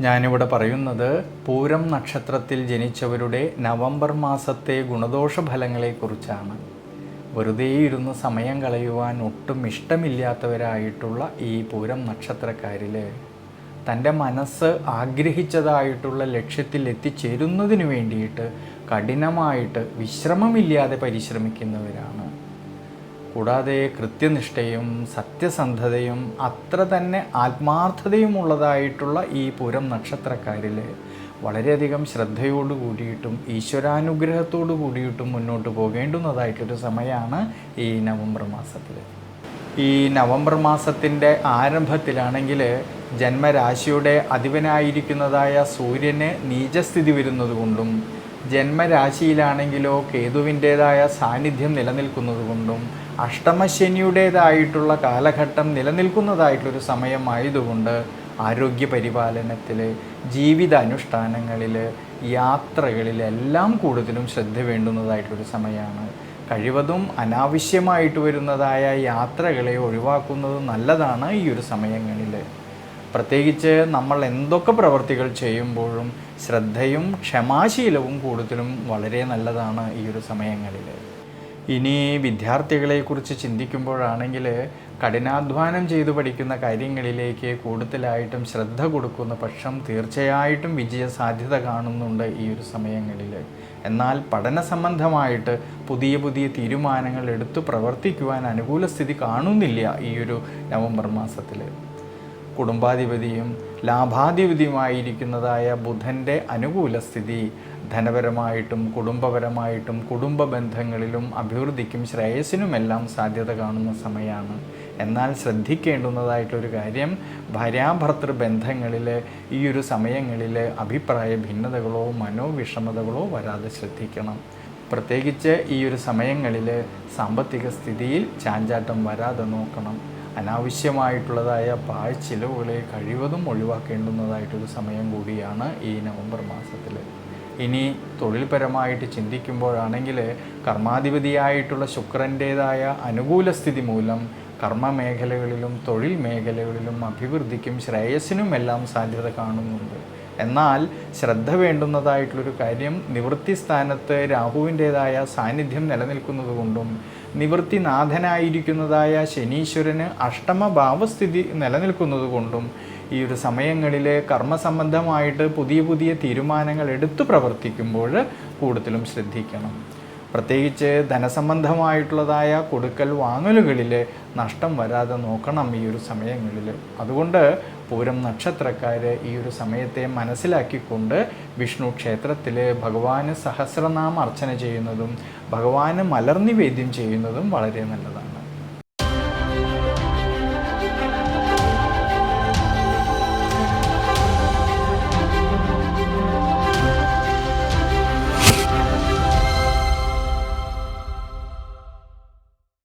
ഞാനിവിടെ പറയുന്നത് പൂരം നക്ഷത്രത്തിൽ ജനിച്ചവരുടെ നവംബർ മാസത്തെ ഗുണദോഷ ഫലങ്ങളെക്കുറിച്ചാണ് വെറുതെ ഇരുന്ന് സമയം കളയുവാൻ ഒട്ടും ഇഷ്ടമില്ലാത്തവരായിട്ടുള്ള ഈ പൂരം നക്ഷത്രക്കാരിൽ തന്റെ മനസ്സ് ആഗ്രഹിച്ചതായിട്ടുള്ള ലക്ഷ്യത്തിൽ എത്തിച്ചേരുന്നതിന് വേണ്ടിയിട്ട് കഠിനമായിട്ട് വിശ്രമമില്ലാതെ പരിശ്രമിക്കുന്നവരാണ്. കൂടാതെ കൃത്യനിഷ്ഠയും സത്യസന്ധതയും അത്ര തന്നെ ആത്മാർത്ഥതയും ഉള്ളതായിട്ടുള്ള ഈ പൂരം നക്ഷത്രക്കാരിൽ വളരെയധികം ശ്രദ്ധയോട് കൂടിയിട്ടും ഈശ്വരാനുഗ്രഹത്തോടു കൂടിയിട്ടും മുന്നോട്ട് പോകേണ്ടുന്നതായിട്ടൊരു സമയമാണ് ഈ നവംബർ മാസത്തിൽ ഈ നവംബർ മാസത്തിന്റെ ആരംഭത്തിലാണെങ്കിൽ ജന്മരാശിയുടെ അധിപനായിരിക്കുന്നതായ സൂര്യന് നീചസ്ഥിതി വരുന്നത് കൊണ്ടും ജന്മരാശിയിലാണെങ്കിലോ കേതുവിന്റേതായ സാന്നിധ്യം നിലനിൽക്കുന്നതുകൊണ്ടും അഷ്ടമശനിയുടേതായിട്ടുള്ള കാലഘട്ടം നിലനിൽക്കുന്നതായിട്ടൊരു സമയമായതുകൊണ്ട് ആരോഗ്യ പരിപാലനത്തിൽ ജീവിത അനുഷ്ഠാനങ്ങളിൽ യാത്രകളിലെല്ലാം കൂടുതലും ശ്രദ്ധ വേണ്ടുന്നതായിട്ടൊരു സമയമാണ്. കഴിവതും അനാവശ്യമായിട്ട് വരുന്നതായ യാത്രകളെ ഒഴിവാക്കുന്നത് നല്ലതാണ് ഈ ഒരു സമയങ്ങളിൽ പ്രത്യേകിച്ച് നമ്മൾ എന്തൊക്കെ പ്രവർത്തികൾ ചെയ്യുമ്പോഴും ശ്രദ്ധയും ക്ഷമാശീലവും കൂടുതലും വളരെ നല്ലതാണ് ഈ ഒരു സമയങ്ങളിൽ. ഇനി വിദ്യാർത്ഥികളെക്കുറിച്ച് ചിന്തിക്കുമ്പോഴാണെങ്കിൽ കഠിനാധ്വാനം ചെയ്തു പഠിക്കുന്ന കാര്യങ്ങളിലേക്ക് കൂടുതലായിട്ടും ശ്രദ്ധ കൊടുക്കുന്ന പക്ഷം തീർച്ചയായിട്ടും വിജയ സാധ്യത കാണുന്നുണ്ട് ഈ ഒരു സമയങ്ങളിൽ. എന്നാൽ പഠന സംബന്ധമായിട്ട് പുതിയ പുതിയ തീരുമാനങ്ങൾ എടുത്തു പ്രവർത്തിക്കുവാൻ അനുകൂല സ്ഥിതി കാണുന്നില്ല ഈ ഒരു നവംബർ മാസത്തിൽ. കുടുംബാധിപതിയും ലാഭാധിപതിയുമായിരിക്കുന്നതായ ബുധന്റെ അനുകൂല സ്ഥിതി ധനപരമായിട്ടും കുടുംബപരമായിട്ടും കുടുംബ ബന്ധങ്ങളിലും അഭിവൃദ്ധിക്കും ശ്രേയസ്സിനുമെല്ലാം സാധ്യത കാണുന്ന സമയമാണ്. എന്നാൽ ശ്രദ്ധിക്കേണ്ടുന്നതായിട്ടൊരു കാര്യം ഭാര്യാഭർത്തൃ ബന്ധങ്ങളിൽ ഈ ഒരു സമയങ്ങളിൽ അഭിപ്രായ ഭിന്നതകളോ മനോവിഷമതകളോ വരാതെ ശ്രദ്ധിക്കണം. പ്രത്യേകിച്ച് ഈ ഒരു സമയങ്ങളിൽ സാമ്പത്തിക സ്ഥിതിയിൽ ചാഞ്ചാട്ടം വരാതെ നോക്കണം. അനാവശ്യമായിട്ടുള്ളതായ പാഴ്ചിലവുകളെ കഴിവതും ഒഴിവാക്കേണ്ടുന്നതായിട്ടൊരു സമയം കൂടിയാണ് ഈ നവംബർ മാസത്തിൽ ഇനി തൊഴിൽപരമായിട്ട് ചിന്തിക്കുമ്പോഴാണെങ്കിൽ കർമാധിപതിയായിട്ടുള്ള ശുക്രന്റേതായ അനുകൂല സ്ഥിതി മൂലം കർമ്മ മേഖലകളിലും തൊഴിൽ മേഖലകളിലും അഭിവൃദ്ധിക്കും ശ്രേയസ്സിനുമെല്ലാം സാധ്യത കാണുന്നുണ്ട്. എന്നാൽ ശ്രദ്ധ വേണ്ടുന്നതായിട്ടുള്ളൊരു കാര്യം നിവൃത്തി സ്ഥാനത്ത് രാഹുവിന്റേതായ സാന്നിധ്യം നിലനിൽക്കുന്നത് കൊണ്ടും നിവൃത്തിനാഥനായിരിക്കുന്നതായ ശനീശ്വരന് അഷ്ടമ ഭാവസ്ഥിതി നിലനിൽക്കുന്നത് കൊണ്ടും ഈ ഒരു സമയങ്ങളിൽ കർമ്മസംബന്ധമായിട്ട് പുതിയ പുതിയ തീരുമാനങ്ങൾ എടുത്തു പ്രവർത്തിക്കുമ്പോൾ കൂടുതലും ശ്രദ്ധിക്കണം. പ്രത്യേകിച്ച് ധനസംബന്ധമായിട്ടുള്ളതായ കൊടുക്കൽ വാങ്ങലുകളിൽ നഷ്ടം വരാതെ നോക്കണം ഈ ഒരു സമയങ്ങളിൽ അതുകൊണ്ട് പൂരം നക്ഷത്രക്കാർ ഈ ഒരു സമയത്തെ മനസ്സിലാക്കിക്കൊണ്ട് വിഷ്ണു ക്ഷേത്രത്തിൽ ഭഗവാന് സഹസ്രനാമ അർച്ചന ചെയ്യുന്നതും ഭഗവാന് മലർനിവേദ്യം ചെയ്യുന്നതും വളരെ നല്ലതാണ്.